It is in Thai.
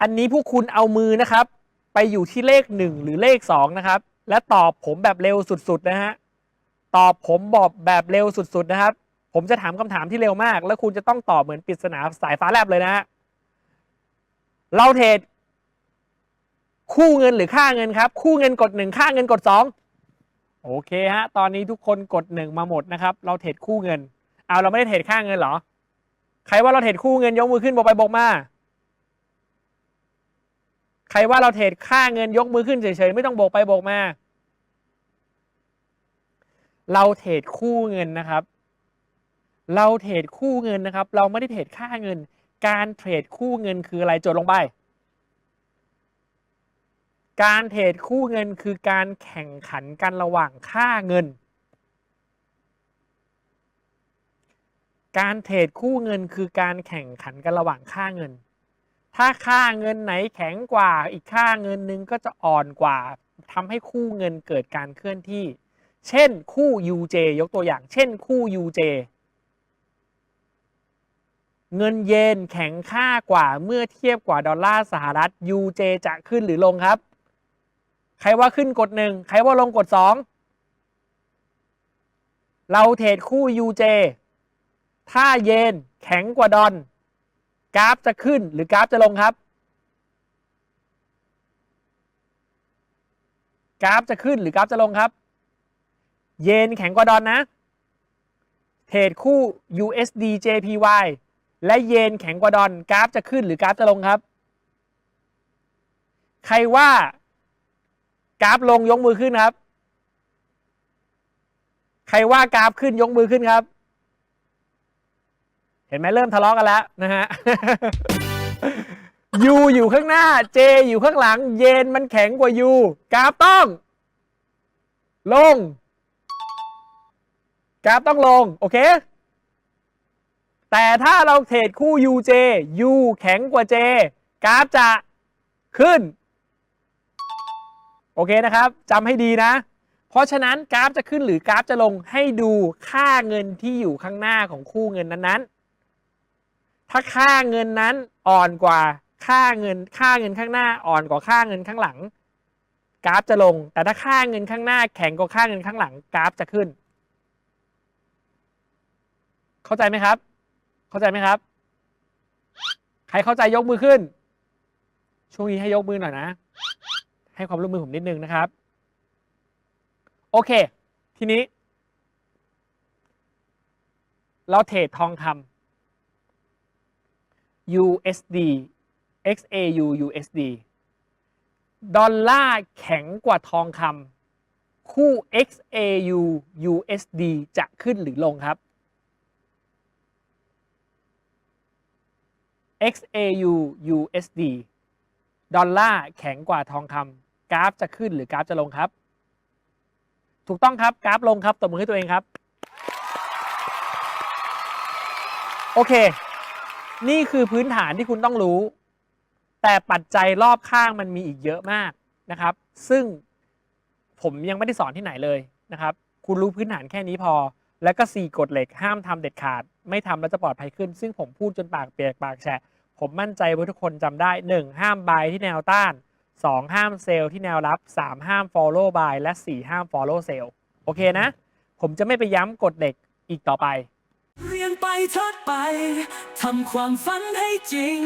อันนี้พวกคุณเอามือนะครับ ไปอยู่ที่เลขหนึ่งหรือเลขสองนะครับ และตอบผมแบบเร็วสุดๆนะฮะตอบผมบอกแบบเร็วสุดๆนะครับ ผมจะถามคำถามที่เร็วมาก แล้วคุณจะต้องตอบเหมือนปริศนาสายฟ้าแลบเลยนะฮะเราเทรดคู่เงินหรือค่าเงินครับ คู่เงินกดหนึ่งค่าเงินกดสองโอเคฮะตอนนี้ทุกคนกดหนึ่งมาหมดนะครับ เราเทรดคู่เงิน เอาเราไม่ได้เทรดค่าเงินเหรอ ใครว่าเราเทรดคู่เงินยกมือขึ้นบอกไปบอกมา ครว่าเราเทรดค่าเงินยกมือขึ้นเฉยๆ ไม่ต้องโบกไปโบกมา เราเทรดคู่เงินนะครับ เราเทรดคู่เงินนะครับ เราไม่ได้เทรดค่าเงิน การเทรดคู่เงินคืออะไรจดลงไป การเทรดคู่เงินคือการแข่งขันกันระหว่างค่าเงิน การเทรดคู่เงินคือการแข่งขันกันระหว่างค่าเงิน ถ้าค่าเงินไหนแข็งกว่า อีกค่าเงินหนึ่งก็จะอ่อนกว่าทำให้คู่เงินเกิดการเคลื่อนที่ เช่นคู่ UJ ยกตัวอย่าง เช่นคู่ UJ เงินเยนแข็งค่ากว่าเมื่อเทียบกว่าดอลลาร์สหรัฐ UJ จะขึ้นหรือลงครับ ใครว่าขึ้นกดหนึ่งใครว่าลงกดสองเราเทรดคู่ UJ ถ้าเยนแข็งกว่าดอล กราฟจะขึ้นหรือกราฟจะลงครับ กราฟจะขึ้นหรือกราฟจะลงครับ เยนแข็งกว่าดอลนะ เทรดคู่ USD JPY และเยนแข็งกว่าดอลกราฟจะขึ้นหรือกราฟจะลงครับ ใครว่ากราฟลงยกมือขึ้นครับ ใครว่ากราฟขึ้นยกมือขึ้นครับ ห็นไหมเริ่มทะเลาะกันแล้วนะฮะ ยูอยู่ข้างหน้า เจอยู่ข้างหลัง เยนมันแข็งกว่ายูกราฟต้อง ลง กราฟต้องลง โอเค แต่ถ้าเราเทรดคู่ UJ U แข็งกว่า J กราฟจะขึ้น โอเคนะครับจำให้ดีนะ เพราะฉะนั้นกราฟจะขึ้นหรือกราฟจะลงให้ดูค่าเงินที่อยู่ข้างหน้าของคู่เงินนั้นๆ ถ้าค่าเงินนั้นอ่อนกว่าค่าเงิน ค่าเงินข้างหน้าอ่อนกว่าค่าเงินข้างหลัง กราฟจะลง แต่ถ้าค่าเงินข้างหน้าแข็งกว่าค่าเงินข้างหลัง กราฟจะขึ้น เข้าใจไหมครับ เข้าใจไหมครับ ใครเข้าใจยกมือขึ้น ช่วงนี้ให้ยกมือหน่อยนะ ให้ความร่วมมือผมนิดนึงนะครับ โอเค ทีนี้ เราเทรดทองคำ USD XAU USD ดอลลาร์แข็งกว่าทองคำคู่ XAU USD จะขึ้นหรือลงครับ XAU USD ดอลลาร์แข็งกว่าทองคำกราฟจะขึ้นหรือกราฟจะลงครับ ถูกต้องครับกราฟลงครับตบมือให้ตัวเองครับ โอเค นี่คือพื้นฐานที่คุณต้องรู้ แต่ปัจจัยรอบข้างมันมีอีกเยอะมากนะครับ ซึ่งผมยังไม่ได้สอนที่ไหนเลยนะครับ คุณรู้พื้นฐานแค่นี้พอ แล้วก็ 4กฎเหล็กห้ามทำเด็ดขาด ไม่ทำแล้วจะปลอดภัยขึ้น ซึ่งผมพูดจนปากเปียกปากแฉะผมมั่นใจว่าทุกคนจำได้ 1. ห้ามบายที่แนวต้าน 2. ห้ามเซลล์ที่แนวรับ 3. ห้าม follow buy และ 4 ห้าม follow sell โอเคนะ ผมจะไม่ไปย้ำกฎเหล็กอีกต่อไป เรียนไปเถิดไป ทำความฝันให้จริง